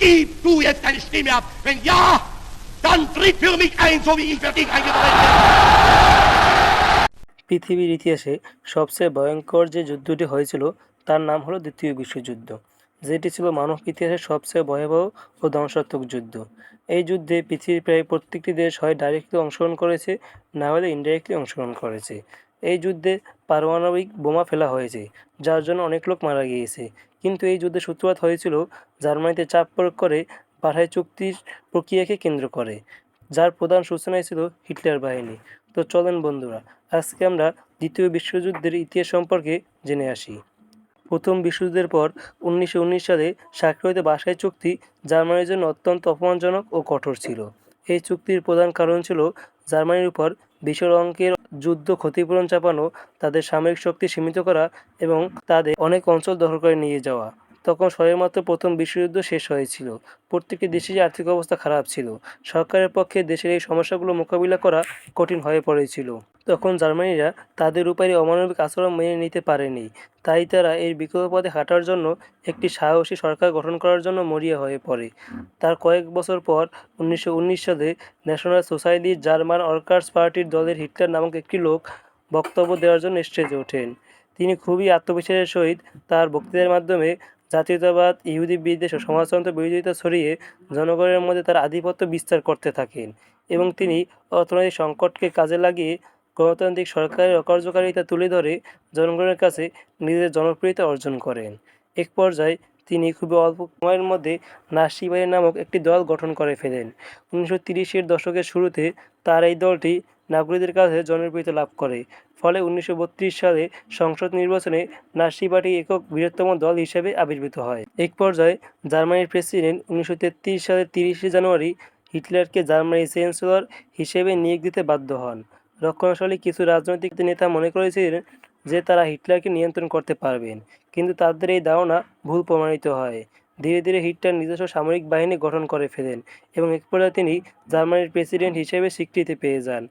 Gib du jetzt deine Stimme ab. Wenn ja, dann tritt für mich ein, so wie ich für dich eingetreten bin. পৃথিবীর ইতিহাসে সবচেয়ে ভয়ঙ্কর যে যুদ্ধটি হয়েছিল তার নাম হলো দ্বিতীয় বিশ্বযুদ্ধ যেটি ছিল মানব ইতিহাসের সবচেয়ে ভয়াবহ ও ধ্বংসাত্মক যুদ্ধ এই যুদ্ধে পৃথিবীর প্রায় প্রত্যেকটি দেশ হয় ডাইরেক্টলি অংশগ্রহণ করেছে না হলে ইনডাইরেক্টলি অংশগ্রহণ করেছে এই যুদ্ধে পারমাণবিক বোমা ফেলা হয়েছে, যার জন্য অনেক লোক মারা গিয়েছে। কিন্তু এই যুদ্ধের সূত্রপাত হয়েছিল জার্মানিতে চাপ প্রয়োগ করে পাঠায় চুক্তির প্রক্রিয়াকে কেন্দ্র করে, যার প্রধান সূচনায় ছিল হিটলার বাহিনী। তো চলেন বন্ধুরা, আজকে আমরা দ্বিতীয় বিশ্বযুদ্ধের ইতিহাস সম্পর্কে জেনে আসি। প্রথম বিশ্বযুদ্ধের পর উনিশশো উনিশ সালে স্বাক্ষরিত বাসায় চুক্তি জার্মানির জন্য অত্যন্ত অপমানজনক ও কঠোর ছিল। এই চুক্তির প্রধান কারণ ছিল জার্মানির উপর বিশাল অঙ্কের যুদ্ধ ক্ষতিপূরণ চাপানো, তাদের সামরিক শক্তি সীমিত করা এবং তাদের অনেক অঞ্চল দখল করে নিয়ে যাওয়া। তখন সবেমাত্র প্রথম বিশ্বযুদ্ধ শেষ হয়েছিল। প্রত্যেকটি দেশেরই আর্থিক অবস্থা খারাপ ছিল। সরকারের পক্ষে দেশের এই সমস্যাগুলো মোকাবিলা করা কঠিন হয়ে পড়েছিল। তখন জার্মানিরা তাদের উপরে অমানবিক আচরণ মেনে নিতে পারেনি। তাই তারা এর বিকল্প পথে হাঁটার জন্য একটি সাহসী সরকার গঠন করার জন্য মরিয়া হয়ে পড়ে। তার কয়েক বছর পর উনিশশো উনিশ সালে ন্যাশনাল সোসাইটি জার্মান ওয়ার্কার্স পার্টির দলের হিটলার নামক একটি লোক বক্তব্য দেওয়ার জন্য স্টেজে ওঠেন। তিনি খুবই আত্মবিশ্বাসের সহিত তার বক্তৃতার মাধ্যমে জাতীয়তাবাদ ইহুদি বিদ্বেষ ও সমাজতন্ত্র বিরোধিতা ছড়িয়ে জনগণের মধ্যে তার আধিপত্য বিস্তার করতে থাকেন এবং তিনি অর্থনৈতিক সংকটকে কাজে লাগিয়ে গণতান্ত্রিক সরকারের অকার্যকারিতা তুলে ধরে জনগণের কাছে নিজেদের জনপ্রিয়তা অর্জন করেন। এক পর্যায়ে তিনি খুবই অল্প সময়ের মধ্যে নাসি বাহিনী নামক একটি দল গঠন করে ফেলেন উনিশশো তিরিশের দশকের শুরুতে তার এই দলটি নাগরিকদের কাছে জনপ্রিয়তা লাভ করে। ফলে উনিশশো বত্রিশ সালে সংসদ নির্বাচনে নাসি পার্টি একক বৃহত্তম দল হিসেবে আবির্ভূত হয়। এক পর্যায়ে জার্মানির প্রেসিডেন্ট উনিশশো তেত্রিশ সালের তিরিশে জানুয়ারি হিটলারকে জার্মানির চ্যান্সেলর হিসেবে নিয়োগ দিতে বাধ্য হন। রক্ষণশালী কিছু রাজনৈতিক নেতা মনে করেছিলেন যে তারা হিটলারকে নিয়ন্ত্রণ করতে পারবেন। কিন্তু তাদের এই ধারণা ভুল প্রমাণিত হয়। ধীরে ধীরে হিটলার নিজস্ব সামরিক বাহিনী গঠন করে ফেলেন এবং এক পর্যায়ে তিনি জার্মানির প্রেসিডেন্ট হিসেবে স্বীকৃতি পেয়ে যান।